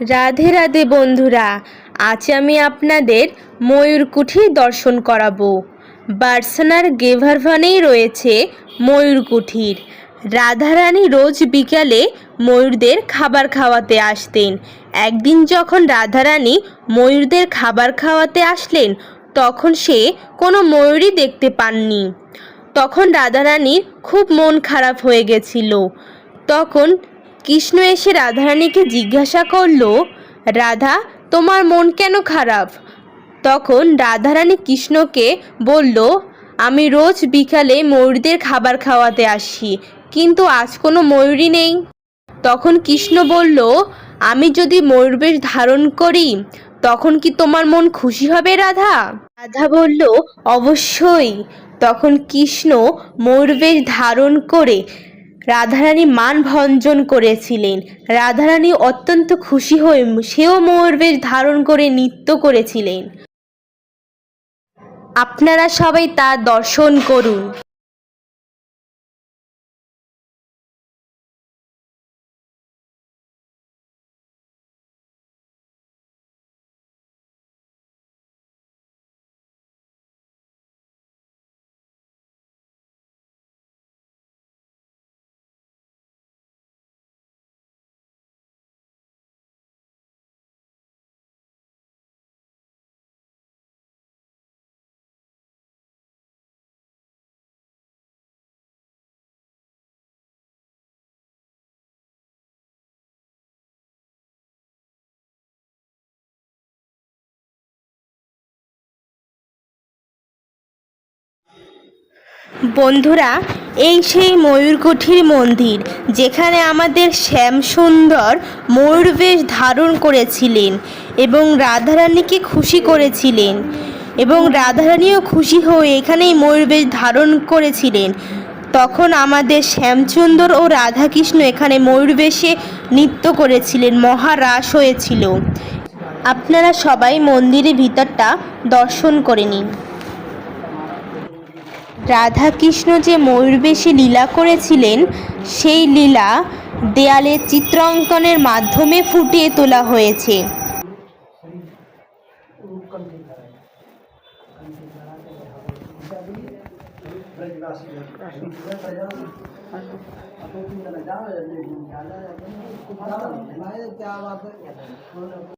রাধে রাধে বন্ধুরা, আজ আমি আপনাদের ময়ূরকুঠি দর্শন করাবো। বার্সানার গেভারভানেই রয়েছে ময়ূরকুঠির রাধারানী রোজ বিকালে ময়ূরদের খাবার খাওয়াতে আসতেন। একদিন যখন রাধারানী ময়ূরদের খাবার খাওয়াতে আসলেন, তখন সে কোনো ময়ূরই দেখতে পাননি। তখন রাধারানীর খুব মন খারাপ হয়ে গেছিল। তখন কৃষ্ণ এসে রাধারানীকে জিজ্ঞাসা করল, রাধা, তোমার মন কেন খারাপ? তখন রাধারানী কৃষ্ণকে বলল, আমি রোজ বিকালে ময়ূরদের খাবার খাওয়াতে আসি, কিন্তু আজ কোনো ময়ূরই নেই। তখন কৃষ্ণ বলল, আমি যদি ময়ূরবেশ ধারণ করি, তখন কি তোমার মন খুশি হবে, রাধা? রাধা বলল, অবশ্যই। তখন কৃষ্ণ ময়ূরবেশ ধারণ করে রাধারানী মান ভঞ্জন করেছিলেন। রাধারানী অত্যন্ত খুশি হয়ে সেও ময়ূরবেশ ধারণ করে নৃত্য করেছিলেন। আপনারা সবাই তা দর্শন করুন। বন্ধুরা, এই সেই ময়ূরকুঠির মন্দির যেখানে আমাদের শ্যামসুন্দর ময়ূরবেশ ধারণ করেছিলেন এবং রাধারানীকে খুশি করেছিলেন এবং রাধারানীও খুশি হয়ে এখানেই ময়ূরবেশ ধারণ করেছিলেন। তখন আমাদের শ্যামচুন্দর ও রাধাকৃষ্ণ এখানে ময়ূরবেশে নৃত্য করেছিলেন, মহারাস হয়েছিল। আপনারা সবাই মন্দিরের ভিতরটা দর্শন করে নিন। রাধাকৃষ্ণ যে ময়ূরবেশে লীলা করেছিলেন সেই লীলা দেয়ালে চিত্রাঙ্কনের মাধ্যমে ফুটিয়ে তোলা হয়েছে क्या बात है